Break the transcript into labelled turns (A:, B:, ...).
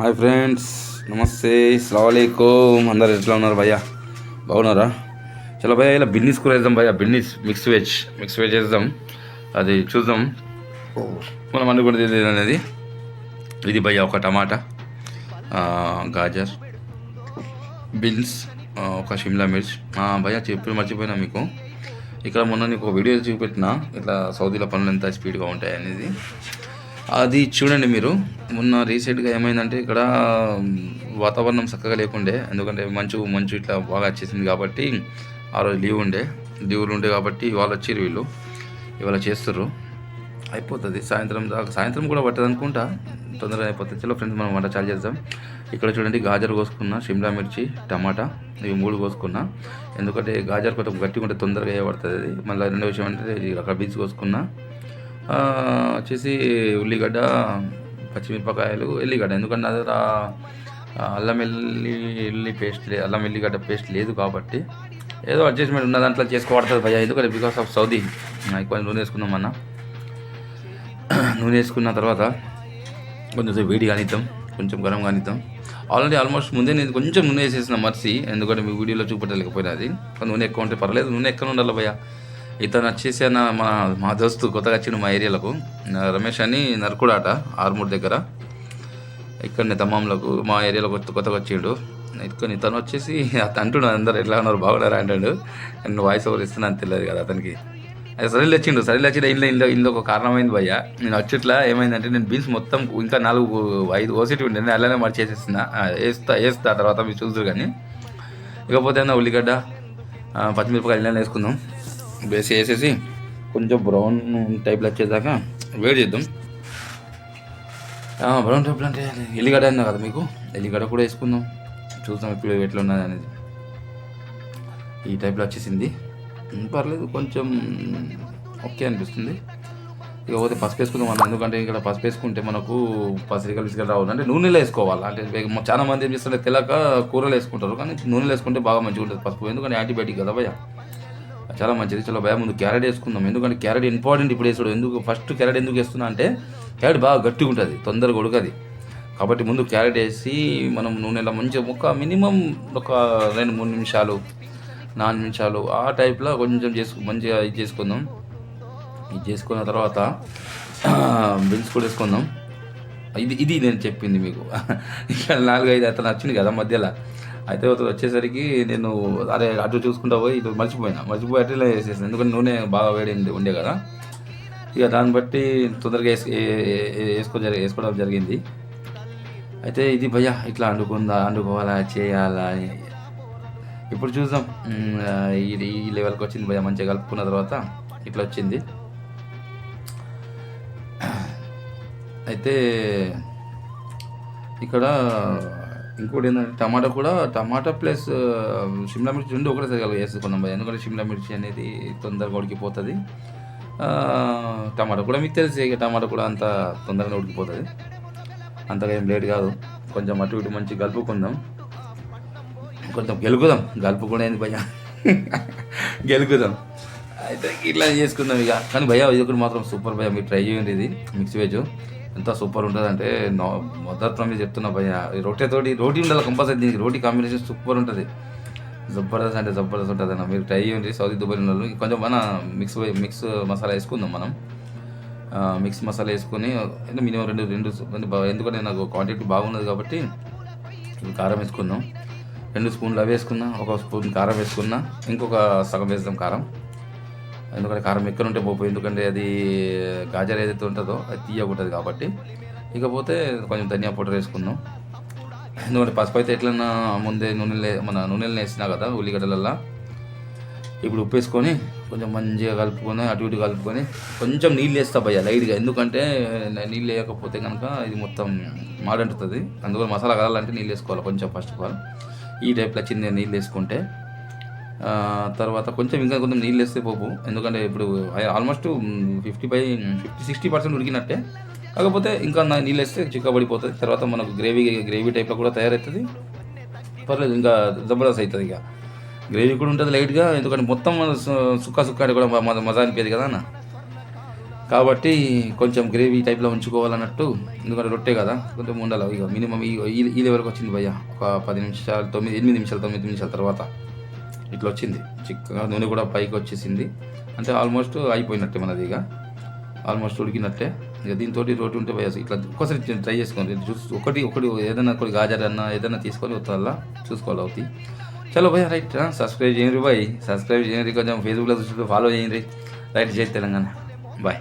A: Hi friends నమస్తే సలాంకం అందరు ఎట్లా ఉన్నారు భయ్యా? బాగున్నారా? చలో భయ్యా ఇలా బిన్నీస్ కూర వేద్దాం భయ్యా. Beans mix veg mix veg వేద్దాం అది చూద్దాం. మనం అనుకున్నది అనేది? ఇది భయ్యా ఒక టమాటా గాజర్ బీన్స్ ఒక షిమ్లా మిర్చ్. భయ్యా చెప్పి మర్చిపోయినా మీకు. ఇక్కడ మొన్న నీకు ఒక వీడియో చూపెట్టిన ఇట్లా సౌదీలో పనులు ఎంత స్పీడ్గా ఉంటాయి అనేది అది చూడండి మీరు. మొన్న రీసెంట్గా ఏమైందంటే ఇక్కడ వాతావరణం చక్కగా లేకుండే. ఎందుకంటే మంచు మంచు ఇట్లా బాగా వచ్చేసింది కాబట్టి ఆ రోజు లీవ్ ఉండే. లీవ్లు ఉండే కాబట్టి ఇవాళ వచ్చిర్రు వీళ్ళు. ఇవాళ చేస్తుర్రు. అయిపోతుంది. సాయంత్రం దాకా సాయంత్రం కూడా పట్టదు అనుకుంటా. తొందరగా అయిపోతుంది. చలో ఫ్రెండ్స్ మనం వంట చాలు చేద్దాం. ఇక్కడ చూడండి గాజర్ కోసుకున్నా షిమ్లా మిర్చి టమాటా ఇవి మూడు కోసుకున్నా. ఎందుకంటే గాజర్ కొంచెం గట్టిగా ఉంటే తొందరగా వేయబడుతుంది. అది మళ్ళీ రెండో విషయం అంటే అక్కడ బీన్స్ కోసుకున్నా. వచ్చేసి ఉల్లిగడ్డ పచ్చిమిరపకాయలు ఎల్లిగడ్డ. ఎందుకంటే అది అల్లం వెల్లి ఎల్లి పేస్ట్ లే అల్లం ఎల్లిగడ్డ పేస్ట్ లేదు కాబట్టి ఏదో అడ్జస్ట్మెంట్ ఉన్న దాంట్లో చేసుకోబడుతుంది భయ్యా. ఎందుకంటే బికాస్ ఆఫ్ సౌదీ ఎక్కువ నూనె వేసుకుందాం అన్న. నూనె వేసుకున్న తర్వాత కొంచెం వేడి కానిద్దాం కొంచెం గరం కానిద్దాం. ఆల్రెడీ ఆల్మోస్ట్ ముందే నేను కొంచెం నూనె వేసేసిన మర్చి ఎందుకంటే మీ వీడియోలో చూపెట్టలేకపోయినా అది. నూనె ఎక్కువ ఉంటే పర్లేదు నూనె ఎక్కడ ఉండాలి భయ్యా. ఇతను వచ్చేసి అన్న మా మా దోస్తు కొత్తగా వచ్చిండు మా ఏరియాలకు. రమేష్ అని నరకుడాట ఆర్మూర్ దగ్గర. ఇక్కడనే తమ్మంలకు మా ఏరియాలో కొత్త కొత్తగా వచ్చిండు. ఇక్కడ ఇతను వచ్చేసి అతను అంటున్నాడు అందరు ఎట్లా ఉన్నారు బాగున్నారా అంటాడు. నేను వాయిస్ ఓవర్ ఇస్తున్నాను తెలియదు కదా అతనికి. అది సరే వచ్చిండు సరే వచ్చిండు ఇంట్లో ఇంట్లో ఇంట్లో ఒక కారణమైంది భయ్య. నేను వచ్చేట్లా ఏమైందంటే నేను బీన్స్ మొత్తం ఇంకా నాలుగు ఐదు ఓసిటి ఉండే నేను అలానే మర్చేసేసిన ఆ, వేస్తా వేస్తా తర్వాత మీరు చూద్దరు కానీ ఇకపోతే అన్న ఉల్లిగడ్డ పచ్చిమిరపకాయలు వేసుకుందాం. వేసి వేసేసి కొంచెం బ్రౌన్ టైప్లో వచ్చేదాకా వేడి చేద్దాం. బ్రౌన్ టైప్లో అంటే ఎల్లిగడ్డ అన్నా కదా మీకు? ఎల్లిగడ్డ కూడా వేసుకుందాం. చూద్దాం ఇప్పుడు ఎట్లా ఉన్నది అనేది. ఈ టైప్లో వచ్చేసింది. పర్లేదు కొంచెం ఓకే అనిపిస్తుంది. ఇక పోతే పసుపు వేసుకుందాం మనం ఎందుకంటే ఇక్కడ పసుపు వేసుకుంటే మనకు పసిరికలు ఇసుకలు రావు. అంటే నూనెలో వేసుకోవాలి? అంటే చాలామంది చాలా మంది ఏం చేస్తారు తెలక కూరలు వేసుకుంటారు కానీ నూనెలో వేసుకుంటే బాగా మంచిగా ఉంటుంది పసుపు. ఎందుకంటే యాంటీబయాటిక్ కదా భయ్యా. చాలా మంచిది చాలా భయం ముందు క్యారెట్ వేసుకుందాం. ఎందుకంటే క్యారెట్ ఇంపార్టెంట్ ఇప్పుడు వేసాడు. ఎందుకు? ఫస్ట్ క్యారెట్ ఎందుకు వేస్తున్నా అంటే క్యారెట్ బాగా గట్టిగా ఉంటుంది తొందరగా ఉడకది. కాబట్టి ముందు క్యారెట్ వేసి మనం నూనెలో మంచిగా ఒక మినిమం ఒక రెండు మూడు నిమిషాలు నాలుగు నిమిషాలు ఆ టైప్లో కొంచెం చేసుకు మంచిగా ఇది చేసుకుందాం. ఇది చేసుకున్న తర్వాత బీన్స్ కూడా వేసుకుందాం. ఇది ఇది నేను చెప్పింది మీకు. ఇక్కడ నాలుగు ఐదు అతను వచ్చింది కదా మధ్యలో. అయితే అతను వచ్చేసరికి నేను అరే అటు చూసుకుంటా పోయి ఇటు మర్చిపోయినా. మర్చిపోయి అట్లా వేసేసాను ఎందుకంటే నూనె బాగా వేడి ఉండే- కదా. ఇక దాన్ని బట్టి తొందరగా వేసి వేసుకో జరి వేసుకోవడం జరిగింది. అయితే ఇది భయ్యా ఇట్లా అండుకుందా అండుకోవాలా చేయాలా? ఇప్పుడు చూద్దాం. ఈ లెవెల్కి వచ్చింది భయ్యా మంచిగా కలుపుకున్న తర్వాత ఇట్లా వచ్చింది. అయితే ఇక్కడ ఇంకోటి ఏంటంటే టమాటా కూడా టమాటా ప్లస్ షిమ్లా మిర్చి రెండు ఒకటేసారి కలిపి వేసుకున్నాం భయ్యా ఎందుకంటే షిమ్లా మిర్చి అనేది తొందరగా ఉడికిపోతుంది. టమాటా కూడా మీకు తెలిసి ఇక టమాటా కూడా అంత తొందరగా ఉడికిపోతుంది. అంతగా ఏం లేట్ కాదు. కొంచెం అటు ఇటు మంచి కలుపుకుందాం కొంచెం గెలుకుదాం గలుపుకుండా ఏంది భయ్యా? గెలుకుదాం అయితే ఇట్లా చేసుకుందాం ఇక. కానీ భయ ఇది ఒకటి మాత్రం సూపర్ భయ్యా. మీరు ట్రై చేయండి ఇది మిక్స్ వెజ్. ఎంత సూపర్ ఉంటుంది అంటే మొదట్లో మీరు చెప్తున్నా భయ్యా. ఈ రొట్టెతోటి రోటీ ఉండాలి కంపల్సరీ దీనికి. రోటీ కాంబినేషన్ సూపర్ ఉంటుంది. జబర్దస్త్ అంటే జబర్దస్త్ ఉంటుంది అన్న మీరు ట్రై చేయండి. సౌదీ దుబాయ్ వాళ్ళు కొంచెం మన మిక్స్ మిక్స్ మసాలా వేసుకుందాం మనం. మిక్స్ మసాలా వేసుకొని అంటే మినిమం రెండు రెండు బా- ఎందుకంటే నాకు క్వాంటిటీ బాగున్నది కాబట్టి కారం వేసుకుందాం. రెండు స్పూన్లు అవి వేసుకుందాం ఒక స్పూన్ కారం వేసుకున్నా ఇంకొక సగం వేద్దాం కారం. ఎందుకంటే కారం ఎక్కడ ఉంటే పోపు ఎందుకంటే అది గాజర్ ఏదైతే ఉంటుందో అది తీయకుంటుంది కాబట్టి. ఇకపోతే కొంచెం ధనియా పౌడర్ వేసుకుందాం ఎందుకంటే పసుపు అయితే ఎట్లన్నా ముందే నూనె మన నూనెలు వేసినా కదా ఉల్లిగడ్డలల్లో. ఇప్పుడు ఉప్పు వేసుకొని కొంచెం మంచిగా కలుపుకొని అటు ఇటు కలుపుకొని కొంచెం నీళ్ళు వేస్తా భయ్య లైట్గా. ఎందుకంటే నీళ్ళు వేయకపోతే కనుక ఇది మొత్తం మాడంటుంది అందుకని మసాలా కలాలంటే నీళ్ళు వేసుకోవాలి కొంచెం ఫస్ట్ ఆఫ్ ఆల్ ఈ టైప్లో చిన్న నీళ్ళు వేసుకుంటే తర్వాత కొంచెం ఇంకా కొంచెం నీళ్ళు వేస్తే పోపు. ఎందుకంటే ఇప్పుడు almost fifty by fifty sixty percent ఉడికినట్టే. కాకపోతే ఇంకా నీళ్ళు వేస్తే చిక్కబడిపోతుంది. తర్వాత మనకు గ్రేవీ గ్రేవీ టైప్లో కూడా తయారవుతుంది పర్లేదు ఇంకా జబర్దస్త్ అవుతుంది ఇక. గ్రేవీ కూడా ఉంటుంది లైట్గా ఎందుకంటే మొత్తం సుక్క సుక్క కూడా మజా అనిపేది కదా అన్న. కాబట్టి కొంచెం గ్రేవీ టైప్లో ఉంచుకోవాలన్నట్టు ఎందుకంటే రొట్టె కదా కొంచెం ఉండాలి. ఇక మినిమం ఈ ఈ- ఈ లెవెల్కి వచ్చింది భయ్య. ఒక పది నిమిషాలు తొమ్మిది ఎనిమిది నిమిషాలు తొమ్మిది నిమిషాల తర్వాత. ఇట్లా వచ్చింది చిక్కగా నూనె కూడా పైకి వచ్చేసింది అంటే ఆల్మోస్ట్ అయిపోయినట్టే మనది ఇక. ఆల్మోస్ట్ ఉడికినట్టే. ఇక దీంతో రోటి ఉంటే భయ్య ఇట్లా ఒక్కసారి ట్రై చేసుకోండి. చూసి ఒకటి ఒకటి ఏదైనా ఒకటి గాజర్ అన్న ఏదైనా తీసుకొని వల్ల చూసుకోవాలి అవుతాయి చలో భయ్య రైట్ సబ్స్క్రైబ్ చేయండి బాయ్. సబ్స్క్రైబ్ చేయండి. కొంచెం ఫేస్బుక్లో చూసి ఫాలో చేయండి రైట్ జై తెలంగాణ. బాయ్.